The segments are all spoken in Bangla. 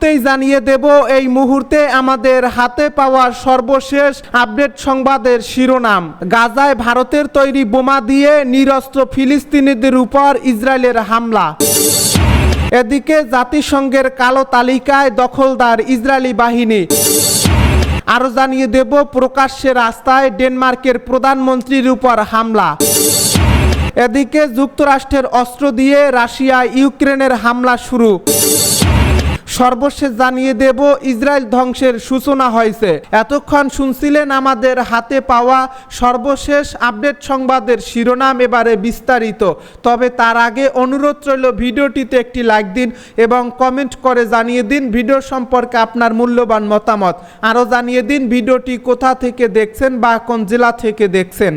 শুরুতেই জানিয়ে দেব, এই মুহূর্তে আমাদের হাতে পাওয়া সর্বশেষ আপডেট সংবাদের শিরোনাম। গাজায় ভারতের তৈরি বোমা দিয়ে নিরস্ত্র ফিলিস্তিনিদের উপর ইসরায়েলের হামলা। এদিকে জাতিসংঘের কালো তালিকায় দখলদার ইসরায়েলি বাহিনী। আরও জানিয়ে দেব, প্রকাশ্যে রাস্তায় ডেনমার্কের প্রধানমন্ত্রীর উপর হামলা। এদিকে যুক্তরাষ্ট্রের অস্ত্র দিয়ে রাশিয়া ইউক্রেনের হামলা শুরু। সর্বশেষ জানিয়ে দেব, ইসরায়েল ধ্বংসের সূচনা হয়েছে। এতক্ষণ শুনছিলেন আমাদের হাতে পাওয়া সর্বশেষ আপডেট সংবাদের শিরোনাম এবারে বিস্তারিত। তবে তার আগে অনুরোধ রইল, ভিডিওটিতে একটি লাইক দিন এবং কমেন্ট করে জানিয়ে দিন ভিডিও সম্পর্কে আপনার মূল্যবান মতামত। আরও জানিয়ে দিন ভিডিওটি কোথা থেকে দেখছেন বা কোন জেলা থেকে দেখছেন।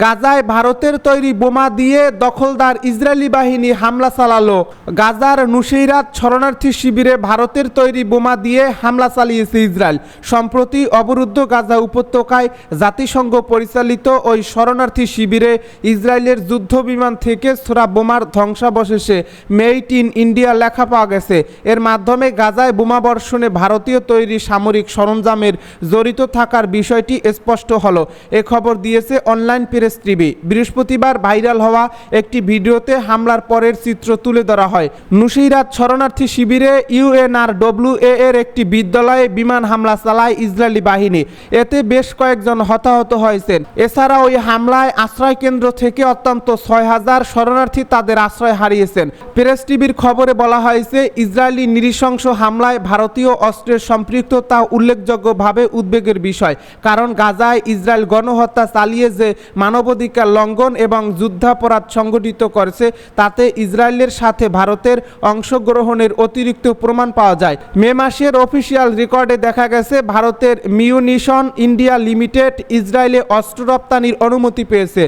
গাজায় ভারতের তৈরি বোমা দিয়ে দখলদার ইসরায়েলি বাহিনী হামলা চালালো। গাজার নুসেইরাত শরণার্থী শিবিরে ভারতের তৈরি বোমা দিয়ে হামলা চালিয়েছে ইসরায়েল। সম্প্রতি অবরুদ্ধ গাজা উপত্যকায় জাতিসংঘ পরিচালিত ওই শরণার্থী শিবিরে ইসরায়েলের যুদ্ধ বিমান থেকে ছোড়া বোমার ধ্বংসাবশেষে মেইট ইন ইন্ডিয়া লেখা পাওয়া গেছে। এর মাধ্যমে গাজায় বোমা বর্ষণে ভারতীয় তৈরি সামরিক সরঞ্জামের জড়িত থাকার বিষয়টি স্পষ্ট হলো। এ খবর দিয়েছে অনলাইন প্রেস টিভি। বৃহস্পতিবার ভাইরাল হওয়া একটি ভিডিওতে হামলার পরের চিত্র তুলে ধরা হয়। নুসিরাত শরণার্থী শিবিরে ইউএনআর ডব্লিউ এর একটি বিদ্যালয়ে বিমান হামলা চালায় ইসরায়েলি বাহিনী। এতে বেশ কয়েকজন হতাহত হয়েছেন। এছাড়া ওই হামলায় আশ্রয় কেন্দ্র থেকে অত্যন্ত ছয় হাজার শরণার্থী তাদের আশ্রয় হারিয়েছেন। প্রেস টিভির খবরে বলা হয়েছে, ইসরায়েলি নৃশংস হামলায় ভারতীয় অস্ত্রের সম্পৃক্ততা উল্লেখযোগ্যভাবে উদ্বেগের বিষয়। কারণ গাজায় ইসরায়েল গণহত্যা চালিয়ে যে মানবাধিকার লঙ্ঘন এবং যুদ্ধাপরাধ সংগঠিত করেছে, তাতে ইসরায়েলের সাথে ভারতের অংশগ্রহণের অতিরিক্ত প্রমাণ পাওয়া যায়। মে মাসের অফিসিয়াল রেকর্ডে দেখা গেছে, ভারতের মিউনিশন ইন্ডিয়া লিমিটেড ইসরায়েলে অস্ত্র রপ্তানির অনুমতি পেয়েছে।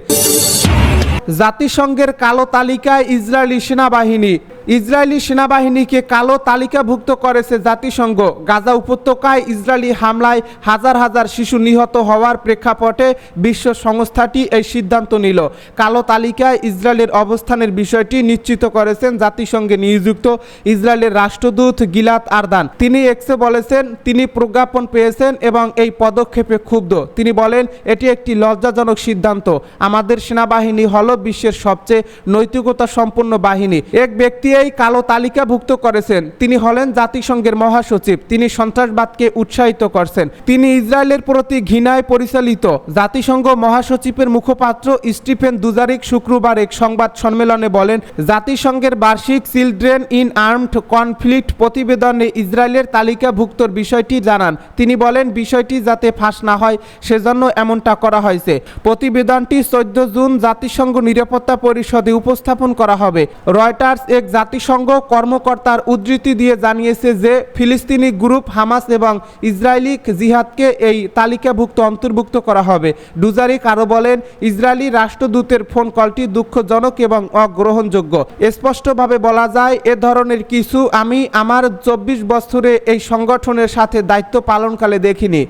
জাতিসংঘের কালো তালিকায় ইসরায়েলি সেনাবাহিনী। ইসরায়েলি সেনাবাহিনীকে কালো তালিকাভুক্ত করেছে জাতিসংঘ। গাজা উপত্যকায় ইসরায়েলি হামলায় হাজার হাজার শিশু নিহত হওয়ার প্রেক্ষাপটে বিশ্ব সংস্থাটি এই সিদ্ধান্ত নিল। কালো তালিকায় ইসরায়েলের অবস্থানের বিষয়টি নিশ্চিত করেছেন জাতিসংঘে নিযুক্ত ইসরায়েলের রাষ্ট্রদূত গিলাত আরদান। তিনি এক্সে বলেছেন, তিনি প্রজ্ঞাপন পেয়েছেন এবং এই পদক্ষেপে ক্ষুব্ধ। তিনি বলেন, এটি একটি লজ্জাজনক সিদ্ধান্ত। আমাদের সেনাবাহিনী হল বিশ্বের সবচেয়ে নৈতিকতা সম্পন্ন বাহিনী। এক ব্যক্তি এই কালো তালিকাভুক্ত করেছেন। তিনি হলেন জাতিসংঘের মহাসচিব। তিনি সন্ত্রাসবাদকে উৎসাহিত করছেন। তিনি ইসরায়েলের প্রতি ঘৃণায় পরিচালিত। জাতিসংঘ মহাসচিবের মুখপাত্র স্টিফেন দুজারিক শুক্রবার এক সংবাদ সম্মেলনে বলেন, জাতিসংঘের বার্ষিক চিলড্রেন ইন আর্মড কনফ্লিক্ট প্রতিবেদনে ইসরায়েলের তালিকাভুক্তর বিষয়টি জানান। তিনি বলেন, বিষয়টি যাতে ফাঁস না হয়, সেজন্য এমনটা করা হয়েছে। প্রতিবেদনটি চোদ্দ জুন জাতিসংঘ নিরাপত্তা পরিষদে উপস্থাপন করা হবে। রয়টার্স এক জাতিসংঘ কর্মকর্তার উদ্ধৃতি দিয়ে জানিয়েছে যে, ফিলিস্তিনি গ্রুপ হামাস এবং ইসরায়েলি জিহাদকে এই তালিকাভুক্ত অন্তর্ভুক্ত করা হবে। ডুজারিক আরও বলেন, ইসরায়েলি রাষ্ট্রদূতের ফোন কলটি দুঃখজনক এবং অগ্রহণযোগ্য। স্পষ্টভাবে বলা যায়, এ ধরনের কিছু আমি আমার চব্বিশ বছরে এই সংগঠনের সাথে দায়িত্ব পালনকালে দেখিনি।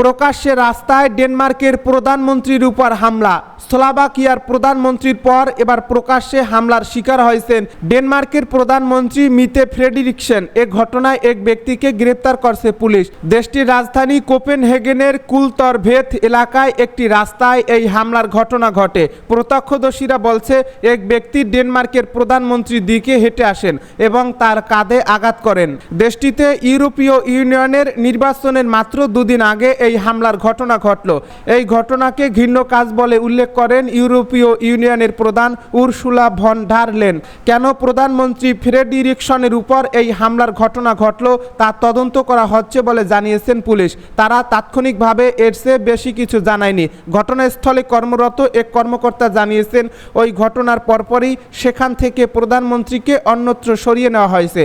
প্রকাশ্যে রাস্তায় ডেনমার্কের প্রধানমন্ত্রীর উপর হামলা। স্থলাবাকিয়ার প্রধানমন্ত্রীর পর এবার প্রকাশ্যে হামলার শিকার হয়েছেন ডেনমার্কের প্রধানমন্ত্রী মিতে ফ্রেডিরিকসেন। এ ঘটনায় এক ব্যক্তিকে গ্রেপ্তার করছে পুলিশ। দেশটির রাজধানী কোপেনহেগেনের কুলতর ভেথ এলাকায় একটি রাস্তায় এই হামলার ঘটনা ঘটে। প্রত্যক্ষদর্শীরা বলছে, এক ব্যক্তি ডেনমার্কের প্রধানমন্ত্রীর দিকে হেঁটে আসেন এবং তার কাঁধে আঘাত করেন। দেশটিতে ইউরোপীয় ইউনিয়নের নির্বাচনের মাত্র দুদিন আগে এই হামলার ঘটনা ঘটল। এই ঘটনাকে ঘৃণ্য কাজ বলে উল্লেখ করেন ইউরোপীয় ইউনিয়নের প্রধান উরসুলা ভন ডারলেন কেন প্রধানমন্ত্রী ফ্রেডিরিকসনের উপর এই হামলার ঘটনা ঘটল তা তদন্ত করা হচ্ছে বলে জানিয়েছেন পুলিশ। তারা তাৎক্ষণিকভাবে এর চেয়ে বেশি কিছু জানায়নি। ঘটনাস্থলে কর্মরত এক কর্মকর্তা জানিয়েছেন, ওই ঘটনার পরপরই সেখান থেকে প্রধানমন্ত্রীকে অন্যত্র সরিয়ে নেওয়া হয়েছে।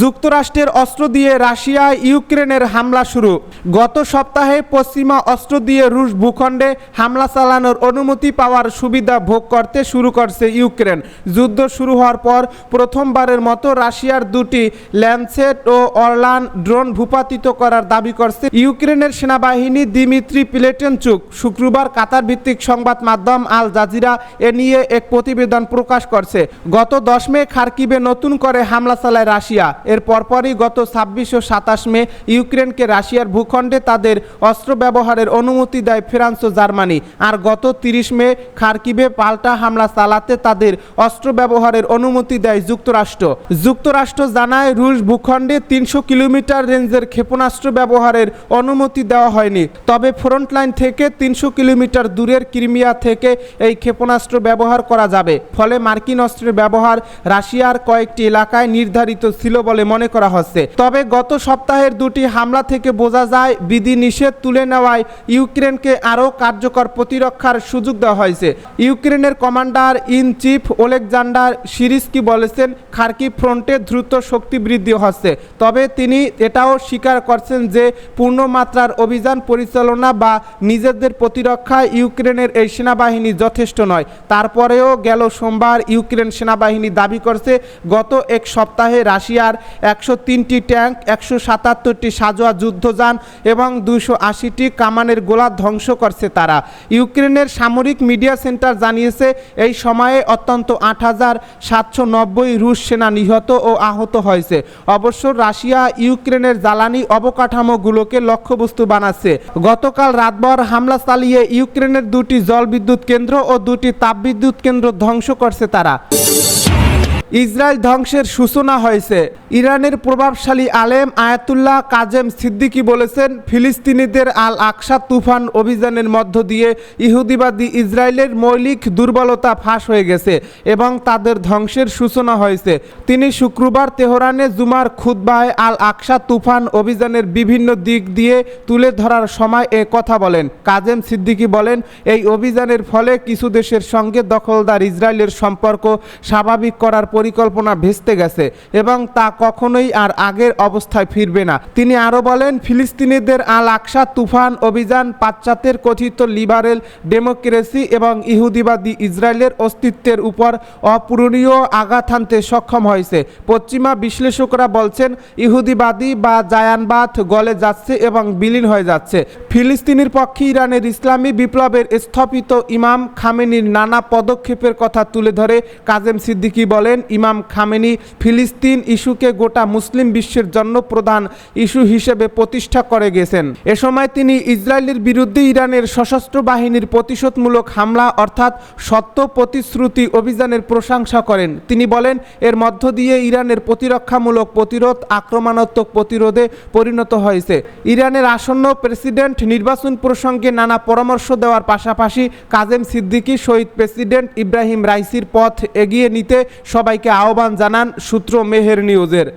যুক্তরাষ্ট্রের অস্ত্র দিয়ে রাশিয়া ইউক্রেনের হামলা শুরু। গত সপ্তাহে পশ্চিমা অস্ত্র দিয়ে রুশ ভূখণ্ডে হামলা চালানোর অনুমতি পাওয়ার সুবিধা ভোগ করতে শুরু করছে ইউক্রেন। যুদ্ধ শুরু হওয়ার পর প্রথমবারের মতো রাশিয়ার দুটি ল্যান্সেট ও অরলান ড্রোন ভূপাতিত করার দাবি করছে ইউক্রেনের সেনাবাহিনী দিমিত্রি প্লেটেনচুক। শুক্রবার কাতার ভিত্তিক সংবাদ মাধ্যম আল জাজিরা এ নিয়ে এক প্রতিবেদন প্রকাশ করছে। গত দশ মে খার্কিবে নতুন করে হামলা চালায় রাশিয়া। এর পরপরই গত ছাব্বিশ ও সাতাশ মে ইউক্রেনকে রাশিয়ার ভূখণ্ডে তাদের অস্ত্র ব্যবহারের অনুমতি দেয় ফ্রান্স ও জার্মানি। আর গত তিরিশ মে খার্কিবে পাল্টা হামলা চালাতে তাদের অস্ত্র ব্যবহারের অনুমতি দেয় যুক্তরাষ্ট্র। যুক্তরাষ্ট্র জানায়, রুশ ভূখণ্ডে তিনশো কিলোমিটার রেঞ্জের ক্ষেপণাস্ত্র ব্যবহারের অনুমতি দেওয়া হয়নি। তবে ফ্রন্টলাইন থেকে তিনশো কিলোমিটার দূরের ক্রিমিয়া থেকে এই ক্ষেপণাস্ত্র ব্যবহার করা যাবে। ফলে মার্কিন অস্ত্রের ব্যবহার রাশিয়ার কয়েকটি এলাকায় নির্ধারিত ছিল বলে মনে করা হচ্ছে। তবে গত সপ্তাহের দুটি হামলা থেকে বোঝা যায় বিধি নিষেধ তুলে নেওয়ায় ইউক্রেনকে আরও কার্যকর প্রতিরক্ষার সুযোগ দেওয়া হয়েছে। ইউক্রেনের commander in chief Oleksandr Syrskyi বলেছেন খার্কি ফ্রন্টে দ্রুত শক্তি বৃদ্ধি হচ্ছে। তবে তিনি এটাও স্বীকার করছেন যে, পূর্ণমাত্রার অভিযান পরিচালনা বা নিজেদের প্রতিরক্ষায় ইউক্রেনের এই সেনাবাহিনী যথেষ্ট নয়। তারপরেও গেল সোমবার ইউক্রেন সেনাবাহিনী দাবি করছে, গত এক সপ্তাহে রাশিয়ার একশো তিনটি ট্যাঙ্ক, একশো সাতাত্তরটি সাজোয়া যুদ্ধযান এবং দুইশো আশিটি কামানের গোলা ধ্বংস করছে তারা। ইউক্রেনের সামরিক মিডিয়া সেন্টার জানিয়েছে, এই সময়ে অত্যন্ত আট হাজার সাতশো নব্বই রুশ সেনা নিহত ও আহত হয়েছে। অবশ্য রাশিয়া ইউক্রেনের জ্বালানি অবকাঠামোগুলোকে লক্ষ্যবস্তু বানাচ্ছে। গতকাল রাতভর হামলা চালিয়ে ইউক্রেনের দুটি জলবিদ্যুৎ কেন্দ্র ও দুটি তাপবিদ্যুৎ কেন্দ্র ধ্বংস করছে তারা। ইসরায়েল ধ্বংসের সূচনা হয়েছে। ইরানের প্রভাবশালী আলেম আয়াতুল্লাহ কাজেম সিদ্দিকী বলেছেন, ফিলিস্তিনিদের আল আকসা তুফান অভিযানের মধ্য দিয়ে ইহুদিবাদী ইসরায়েলের মৌলিক দুর্বলতা ফাঁস হয়ে গেছে এবং তাদের ধ্বংসের সূচনা হয়েছে। তিনি শুক্রবার তেহরানে জুমার খুদ্বায় আল আকসা তুফান অভিযানের বিভিন্ন দিক দিয়ে তুলে ধরার সময় এ কথা বলেন। কাজেম সিদ্দিকী বলেন, এই অভিযানের ফলে কিছু দেশের সঙ্গে দখলদার ইসরায়েলের সম্পর্ক স্বাভাবিক করার পরিকল্পনা ভেস্তে গেছে এবং তা কখনোই আর আগের অবস্থায় ফিরবে না। তিনি আরও বলেন, ফিলিস্তিনিদের আল আকসা তুফান অভিযান পাশ্চাত্যের কথিত লিবারেল ডেমোক্রেসি এবং ইহুদিবাদী ইসরায়েলের অস্তিত্বের উপর অপূরণীয় আঘাত হানতে সক্ষম হয়েছে। পশ্চিমা বিশ্লেষকরা বলছেন, ইহুদিবাদী বা জায়ানবাদ গলে যাচ্ছে এবং বিলীন হয়ে যাচ্ছে। ফিলিস্তিনির পক্ষে ইরানের ইসলামী বিপ্লবের স্থপিত ইমাম খামেনির নানা পদক্ষেপের কথা তুলে ধরে কাজেম সিদ্দিকী বলেন ইমাম খামেনি ফিলিস্তিন ইস্যুকে গোটা মুসলিম বিশ্বের জন্য প্রধান ইস্যু হিসেবে প্রতিষ্ঠা করে গেছেন। এ সময় তিনি ইসরায়েলের বিরুদ্ধে ইরানের সশস্ত্র বাহিনীর প্রতিশোধমূলক হামলা অর্থাৎ সত্য প্রতিশ্রুতি অভিযানের প্রশংসা করেন। তিনি বলেন, এর মধ্য দিয়ে ইরানের প্রতিরক্ষামূলক প্রতিরোধ আক্রমণাত্মক প্রতিরোধে পরিণত হয়েছে। ইরানের আসন্ন প্রেসিডেন্ট নির্বাচন প্রসঙ্গে নানা পরামর্শ দেওয়ার পাশাপাশি কাজেম সিদ্দিকী, শহীদ প্রেসিডেন্ট ইব্রাহিম রাইসির পথ এগিয়ে নিতে সবাইকে আহ্বান জানান সূত্র মেহের নিউজের।